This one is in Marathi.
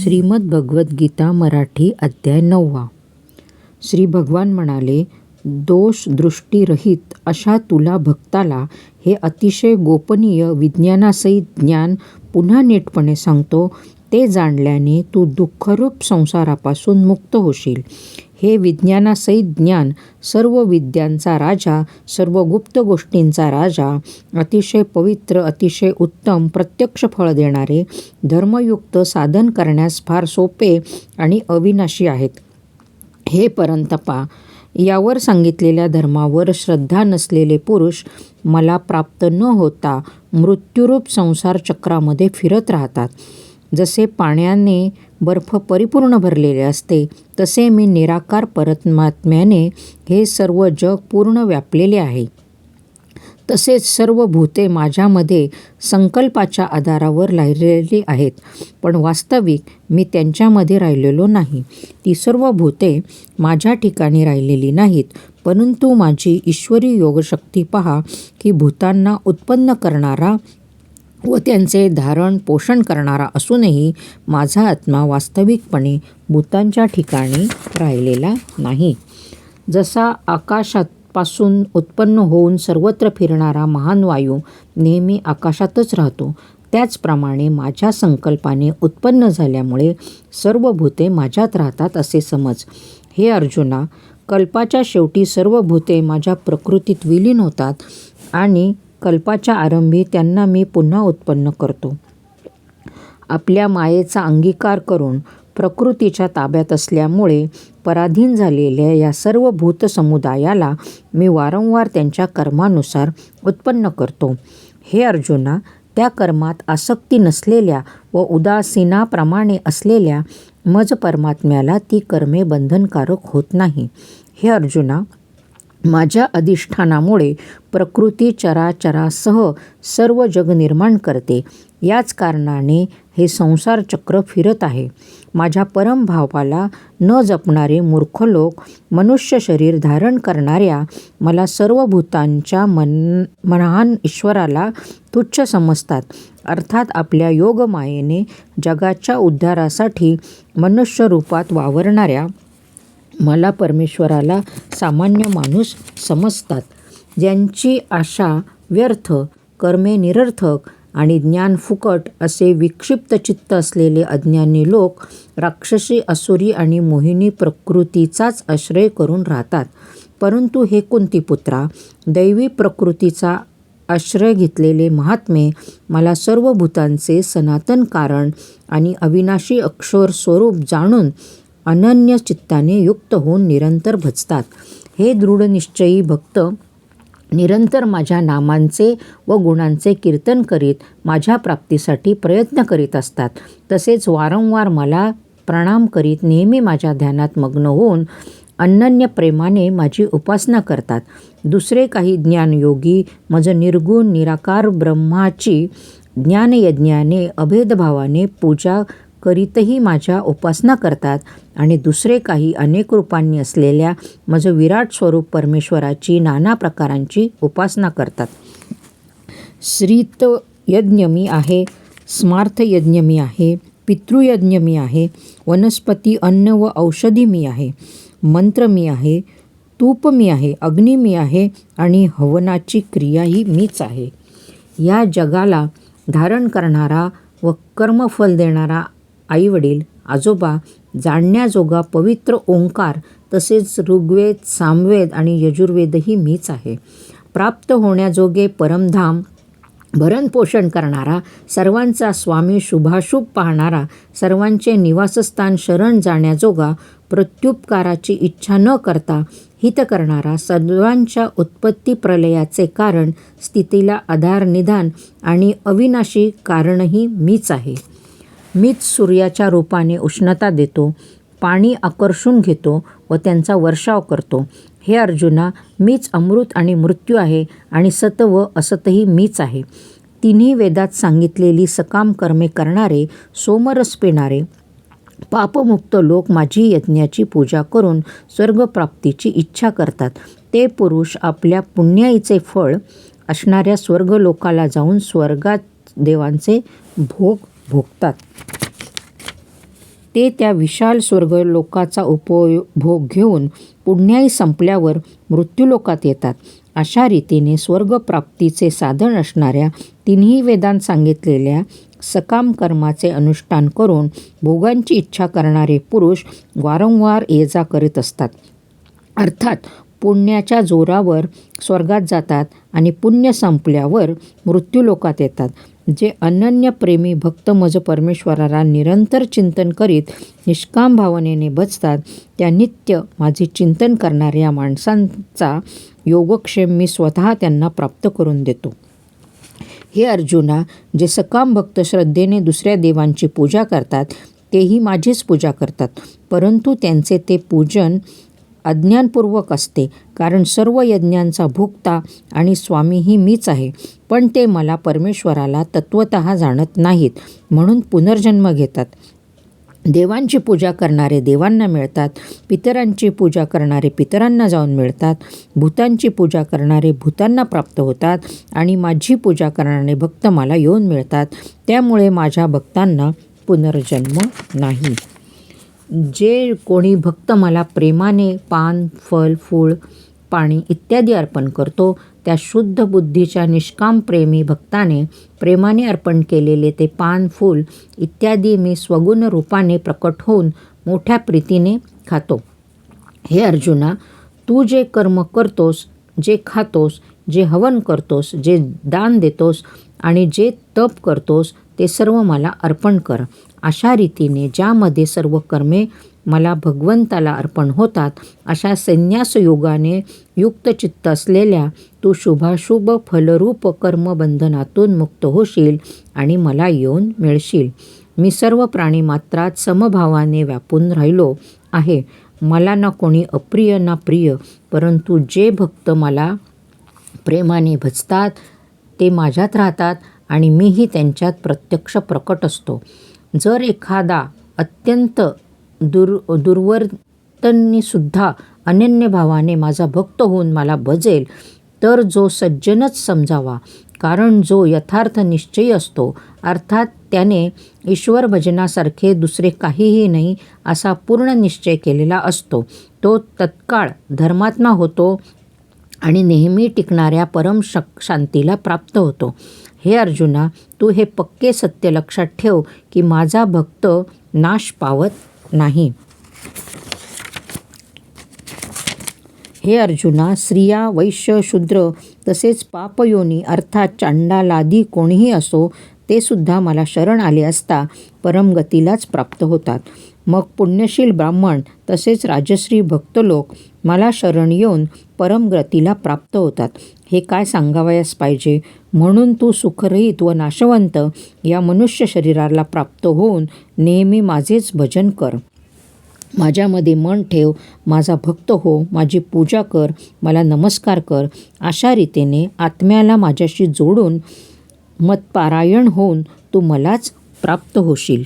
श्रीमद भगवद्गीता मराठी अध्याय नववा. श्री भगवान म्हणाले दोष दृष्टीरहित अशा तुला भक्ताला हे अतिशय गोपनीय विज्ञानासहित ज्ञान पुन्हा नीटपणे सांगतो ते जाणल्याने तू दुःखरूप संसारापासून मुक्त होशील. हे विज्ञानासहित ज्ञान सर्व विद्यांचा राजा सर्व गुप्त गोष्टींचा राजा अतिशय पवित्र अतिशय उत्तम प्रत्यक्ष फळ देणारे धर्मयुक्त साधन करण्यास फार सोपे आणि अविनाशी आहेत. हे परंतपा यावर सांगितलेल्या धर्मावर श्रद्धा नसलेले पुरुष मला प्राप्त न होता मृत्युरूप संसार चक्रामध्ये फिरत राहतात. जसे पाण्याने बर्फ परिपूर्ण भरलेले असते तसे मी निराकार परमात्म्याने हे सर्व जग पूर्ण व्यापलेले आहे. तसेच सर्व भूते माझ्यामध्ये संकल्पाच्या आधारावर राहिलेली आहेत पण वास्तविक मी त्यांच्यामध्ये राहिलेलो नाही. ती सर्व भूते माझ्या ठिकाणी राहिलेली नाहीत परंतु माझी ईश्वरी योगशक्ती पहा की भूतांना उत्पन्न करणारा व त्यांचे धारण पोषण करणारा असूनही माझा आत्मा वास्तविकपणे भूतांच्या ठिकाणी राहिलेला नाही. जसा आकाशापासून उत्पन्न होऊन सर्वत्र फिरणारा महान वायू नेहमी आकाशातच राहतो त्याचप्रमाणे माझ्या संकल्पाने उत्पन्न झाल्यामुळे सर्व भूते माझ्यात राहतात असे समज. हे अर्जुना कल्पाच्या शेवटी सर्व भूते माझ्या प्रकृतीत विलीन होतात आणि कल्पाच्या आरंभी त्यांना मी पुन्हा उत्पन्न करतो. आपल्या मायेचा अंगीकार करून प्रकृतीच्या ताब्यात असल्यामुळे पराधीन झालेल्या या सर्व भूतसमुदायाला मी वारंवार त्यांच्या कर्मानुसार उत्पन्न करतो. हे अर्जुना त्या कर्मात आसक्ती नसलेल्या व उदासीनाप्रमाणे असलेल्या मज परमात्म्याला ती कर्मे बंधनकारक होत नाही. हे अर्जुना माझ्या अधिष्ठानामुळे प्रकृती चराचरासह सर्व जग निर्माण करते. याच कारणाने हे संसार चक्र फिरत आहे. माझ्या परमभावाला न जपणारे मूर्ख लोक मनुष्य शरीर धारण करणाऱ्या मला सर्व भूतांच्या मन महान ईश्वराला तुच्छ समजतात. अर्थात आपल्या योगमायेने जगाच्या उद्धारासाठी मनुष्य रूपात वावरणाऱ्या मला परमेश्वराला सामान्य माणूस समजतात ज्यांची आशा व्यर्थ कर्मे निरर्थक आणि ज्ञान फुकट असे विक्षिप्त चित्त असलेले अज्ञानी लोक राक्षसी असुरी आणि मोहिनी प्रकृतीचाच आश्रय करून राहतात. परंतु हे कुंतीपुत्रा दैवी प्रकृतीचा आश्रय घेतलेले महात्मे मला सर्व भूतांचे सनातन कारण आणि अविनाशी अक्षर स्वरूप जाणून अनन्य चित्ताने युक्त होऊन निरंतर भजतात. हे दृढनिश्चयी भक्त निरंतर माझ्या नामांचे व गुणांचे कीर्तन करीत माझ्या प्राप्तीसाठी प्रयत्न करीत असतात. तसेच वारंवार मला प्रणाम करीत नेहमी माझ्या ध्यानात मग्न होऊन अनन्य प्रेमाने माझी उपासना करतात. दुसरे काही ज्ञानयोगी मज निर्गुण निराकार ब्रह्माची ज्ञानयज्ञाने अभेदभावाने पूजा करीतही माझ्या उपासना करतात आणि दुसरे काही अनेक रूपांनी असलेल्या माझं विराट स्वरूप परमेश्वराची नाना प्रकारांची उपासना करतात. श्रीत यज्ञ मी आहे स्मार्थ यज्ञ मी आहे पितृयज्ञ मी आहे वनस्पती अन्न व औषधी मी आहे मंत्र मी आहे तूप मी आहे अग्नी मी आहे आणि हवनाची क्रियाही मीच आहे. या जगाला धारण करणारा व कर्मफल देणारा आईवडील आजोबा जाणण्याजोगा पवित्र ओंकार तसेच ऋग्वेद सामवेद आणि यजुर्वेदही मीच आहे. प्राप्त होण्याजोगे परमधाम भरणपोषण करणारा सर्वांचा स्वामी शुभाशुभ पाहणारा सर्वांचे निवासस्थान शरण जाण्याजोगा प्रत्युपकाराची इच्छा न करता हित करणारा सर्वांच्या उत्पत्ती प्रलयाचे कारण स्थितीला आधार निदान आणि अविनाशी कारणही मीच आहे. मीच सूर्याच्या रूपाने उष्णता देतो पाणी आकर्षून घेतो व त्यांचा वर्षाव करतो. हे अर्जुना मीच अमृत आणि मृत्यू आहे आणि सत व असतही मीच आहे. तिन्ही वेदात सांगितलेली सकाम कर्मे करणारे सोमरस पिणारे पापमुक्त लोक माझी यज्ञाची पूजा करून स्वर्गप्राप्तीची इच्छा करतात. ते पुरुष आपल्या पुण्याईचे फळ असणाऱ्या स्वर्गलोकाला जाऊन स्वर्गात देवांचे भोग भोगतात. ते त्या विशाल स्वर्ग लोकाचा उपभोग घेऊन पुण्याई संपल्यावर मृत्यूलोकात येतात. अशा रीतीने स्वर्गप्राप्तीचे साधन असणाऱ्या तिन्ही वेदांत सांगितलेल्या सकाम कर्माचे अनुष्ठान करून भोगांची इच्छा करणारे पुरुष वारंवार ये जा करीत असतात. अर्थात पुण्याच्या जोरावर स्वर्गात जातात आणि पुण्य संपल्यावर मृत्यूलोकात येतात. जे अनन्य प्रेमी भक्त मज परमेश्वराला निरंतर चिंतन करीत निष्काम भावनेने बचतात त्या नित्य माझे चिंतन करणाऱ्या माणसांचा योगक्षेम मी स्वतः त्यांना प्राप्त करून देतो. हे अर्जुना जे सकाम भक्त श्रद्धेने दुसऱ्या देवांची पूजा करतात तेही माझीच पूजा करतात परंतु त्यांचे ते पूजन अज्ञानपूर्वक असते. कारण सर्व यज्ञांचा भोगता आणि स्वामीही मीच आहे. पण ते मला परमेश्वराला तत्वत जाणत नाहीत म्हणून पुनर्जन्म घेतात. देवांची पूजा करणारे देवांना मिळतात. पितरांची पूजा करणारे पितरांना जाऊन मिळतात. भूतांची पूजा करणारे भूतांना प्राप्त होतात. आणि माझी पूजा करणारे भक्त मला येऊन मिळतात. त्यामुळे माझ्या भक्तांना पुनर्जन्म नाही. जे कोणी भक्त मला प्रेमाने पान फल फूळ पाणी इत्यादी अर्पण करतो त्या शुद्ध बुद्धीच्या निष्काम प्रेमी भक्ताने प्रेमाने अर्पण केलेले ते पान फूल इत्यादी मी स्वगुण रूपाने प्रकट होऊन मोठ्या प्रीतीने खातो. हे अर्जुना तू जे कर्म करतोस जे खातोस जे हवन करतोस जे दान देतोस आणि जे तप करतोस ते सर्व मला अर्पण कर. अशा रीतीने ज्यामध्ये सर्व कर्मे मला भगवंताला अर्पण होतात अशा संन्यास योगाने युक्त चित्त असलेल्या तू शुभाशुभ फलरूप कर्मबंधनातून मुक्त होशील आणि मला येऊन मिळशील. मी सर्व प्राणी मात्रात समभावाने व्यापून राहिलो आहे. मला ना कोणी अप्रिय ना प्रिय परंतु जे भक्त मला प्रेमाने भजतात ते माझ्यात राहतात आणि मीही त्यांच्यात प्रत्यक्ष प्रकट असतो. जर एखादा अत्यंत दुर् दुर्वर्तनीसुद्धा अनन्य भावाने माझा भक्त होऊन मला भजेल तर जो सज्जनच समजावा. कारण जो यथार्थ निश्चयी असतो अर्थात त्याने ईश्वर भजनासारखे दुसरे काहीही नाही असा पूर्ण निश्चय केलेला असतो. तो तत्काळ धर्मात्मा होतो आणि नेहमी टिकणाऱ्या परम शक शांतीला प्राप्त होतो. हे अर्जुना तू हे पक्के सत्य लक्षात ठेव की माझा भक्त नाश पावत नाही. हे अर्जुना स्त्रिया वैश्य शूद्र तसेच पापयोनी अर्थात चांडालादी कोणीही असो ते सुद्धा मला शरण आले असता परमगतीलाच प्राप्त होतात. मग पुण्यशील ब्राह्मण तसेच राजश्री भक्त लोक मला शरण येऊन परमग्रतीला प्राप्त होतात. हे काय सांगावयास पाहिजे? म्हणून तू सुखरहित व नाशवंत या मनुष्य शरीराला प्राप्त होऊन नेहमी माझेच भजन कर. माझ्यामध्ये मन ठेव माझा भक्त हो माझी पूजा कर मला नमस्कार कर. अशा रीतीने आत्म्याला माझ्याशी जोडून मतपारायण होऊन तू मलाच प्राप्त होशील.